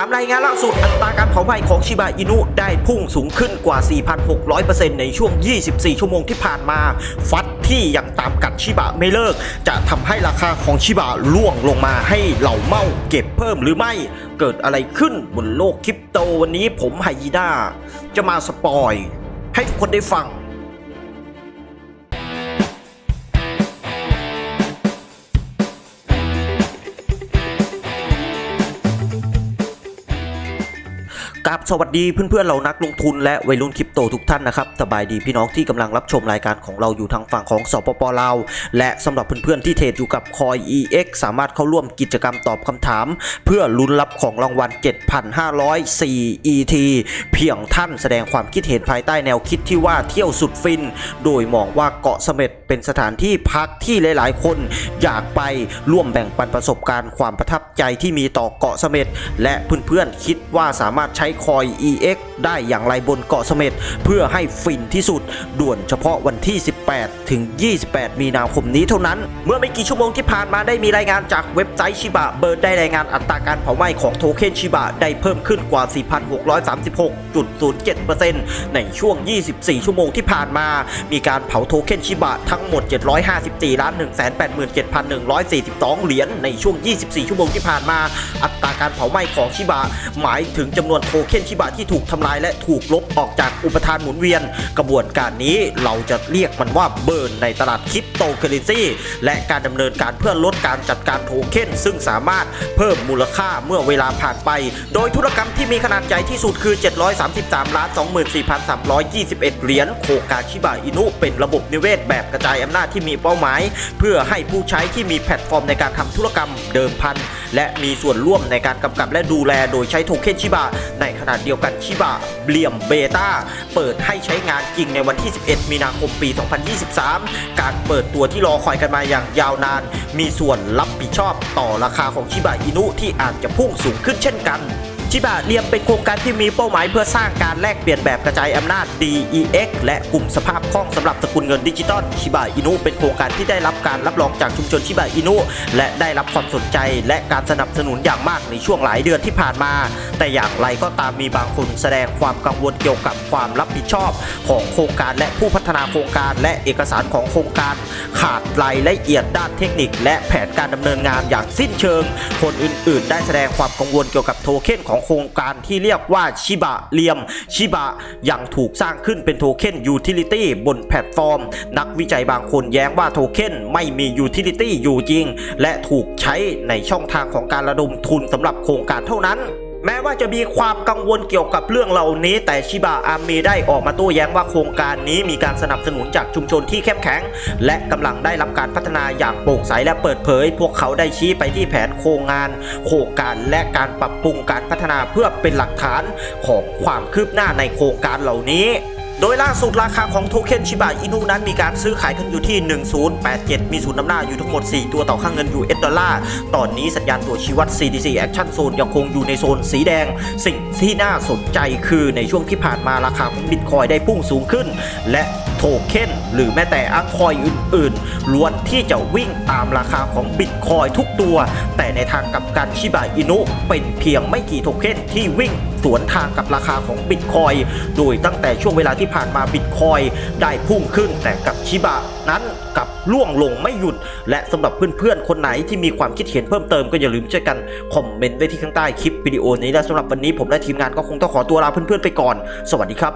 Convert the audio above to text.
ามรายงานล่าสุดอัตราการเผาไหม้ของชิบะอินุได้พุ่งสูงขึ้นกว่า 4,600%ในช่วง 24 ชั่วโมงที่ผ่านมา ฟัดที่ยังตามกัดชิบะไม่เลิก จะทำให้ราคาของชิบะล่วงลงมาให้เหล่าเมาเก็บเพิ่มหรือไม่ เกิดอะไรขึ้นบนโลกคริปโตวันนี้ผมไฮยีด้าจะมาสปอย ให้ทุกคนได้ฟัง กับสวัสดีเพื่อนๆเรานักลงทุนและวัยรุ่นคริปโตทุกท่านนะครับสบายดีพี่น้องที่กำลังรับชมรายการของเราอยู่ทางฝั่งของสปปลาวและสำหรับเพื่อนๆที่เทรดอยู่กับคอย EX สามารถเข้าร่วมกิจกรรมตอบคำถาม เพื่อลุ้นรับของรางวัล 7,504 ET เพียงท่านแสดงความคิดเห็นภายใต้แนวคิดที่ว่าเที่ยวสุดฟิน โดยมองว่าเกาะเสม็ดเป็นสถานที่พักที่หลายๆ คนอยากไปร่วมแบ่งปันประสบการณ์ความประทับใจที่มีต่อเกาะเสม็ดและเพื่อนๆคิดว่าสามารถใช้คอย EX ได้อย่างไรบนเกาะเสม็ดเพื่อให้ฟินที่สุด ด่วนเฉพาะวันที่ 18 ถึง 28 มีนาคมนี้เท่านั้น เมื่อไม่กี่ชั่วโมงที่ผ่านมาได้มีรายงานจากเว็บไซต์ชิบะเบิร์ดได้รายงานอัตราการเผาไหม้ของโทเค็นชิบะได้เพิ่มขึ้นกว่า 4,636.07%ในช่วง 24 ชั่วโมงที่ผ่านมา มีการเผาโทเค็นชิบะทั้งหมด 754ล้าน187,142 เหรียญในช่วง 24 ชั่วโมงที่ผ่านมา อัตราการเผาไหม้ของชิบะหมายถึงจำนวนโทเค็นชิบะที่ถูกทำลายและถูกลบออกจากอุปทานหมุนเวียน กระบวนการนี้เราจะเรียกมันว่าเบิร์นในตลาดคริปโตเคอเรนซีและการดำเนินการเพื่อลดการจัดการโทเค็นซึ่งสามารถเพิ่มมูลค่าเมื่อเวลาผ่านไป โดยธุรกรรมที่มีขนาดใหญ่ที่สุดคือ 733ล้าน24,321 เหรียญโคกาชิบะอินุเป็นระบบนิเวศแบบกระจายอำนาจที่มีเป้าหมาย เพื่อให้ผู้ใช้ที่มีแพลตฟอร์มในการทำธุรกรรมเดิมพัน และมีส่วนร่วมในการกำกับและดูแลโดยใช้โทเค็นชิบะในขณะเดียวกันชิบะเบี่ยมเบต้าเปิดให้ใช้งานจริงในวันที่ 11 มีนาคมปี 2023 การเปิดตัวที่รอคอยกันมาอย่างยาวนาน มีส่วนรับผิดชอบต่อราคาของชิบะอินุที่อาจจะพุ่งสูงขึ้นเช่นกัน ชิบะเรียมเป็นโครงการที่มีเป้าหมายเพื่อสร้างการแลกเปลี่ยนแบบกระจายอำนาจ DEX และกลุ่มสภาพคล่องสำหรับสกุลเงินดิจิตอลชิบะอินุเป็นโครงการที่ได้รับการรับรองจากชุมชนชิบะอินุและได้รับความสนใจและการสนับสนุนอย่างมากในช่วงหลายเดือนที่ผ่านมา แต่อย่างไรก็ตามมีบางคนแสดงความกังวลเกี่ยวกับความรับผิดชอบของโครงการและผู้พัฒนาโครงการและเอกสารของโครงการ ขาดรายละเอียดด้านเทคนิค และแผนการดำเนินงานอย่างสิ้นเชิง คนอื่น ๆ ได้แสดงความกังวลเกี่ยวกับโทเค็นของโครงการที่เรียกว่าชิบะเลียมชิบะยังถูกสร้างขึ้นเป็นโทเค็นยูทิลิตี้บนแพลตฟอร์ม นักวิจัยบางคนแย้งว่าโทเค็นไม่มียูทิลิตี้อยู่จริง และถูกใช้ในช่องทางของการระดมทุนสำหรับโครงการเท่านั้น แม้ว่าจะมีความกังวลเกี่ยวกับเรื่องเหล่านี้ แต่ชิบะอามีได้ออกมาโต้แย้งว่าโครงการนี้มีการสนับสนุนจากชุมชนที่เข้มแข็ง และกำลังได้รับการพัฒนาอย่างโปร่งใสและเปิดเผย พวกเขาได้ชี้ไปที่แผนโครงงาน โครงการและการปรับปรุงการพัฒนาเพื่อเป็นหลักฐานของความคืบหน้าในโครงการเหล่านี้ โดยล่าสุดราคาของโทเค็นชิบะอินุนั้นมีการซื้อขายกันอยู่ที่ 1087 มีศูนย์นำหน้าอยู่ทั้งหมด 4 ตัวต่อค่าเงิน US ดอลลาร์ ตอนนี้สัญญาณตัวชี้วัด CDC Action Zone ยังคงอยู่ในโซนสีแดง สิ่งที่น่าสนใจคือในช่วงที่ผ่านมาราคาของบิตคอยได้พุ่งสูงขึ้น และโทเค็นหรือแม้แต่อังคอยอื่นๆล้วนที่จะวิ่งตามราคาของบิตคอยทุกตัว แต่ในทางกับกันชิบะอินุเป็นเพียงไม่กี่โทเค็นที่วิ่ง สวนทางกับราคาของบิตคอยโดยตั้งแต่ช่วงเวลาที่ผ่านมาบิตคอยได้พุ่งขึ้นแต่กับชิบะนั้นกับล่วงลงไม่หยุด และสำหรับเพื่อนๆ คนไหนที่มีความคิดเห็นเพิ่มเติมก็อย่าลืมช่วยกัน คอมเมนต์ไว้ที่ข้างใต้คลิปวิดีโอนี้และสำหรับวันนี้ผมและทีมงานก็คงต้องขอตัวลาเพื่อนๆไปก่อน สวัสดีครับ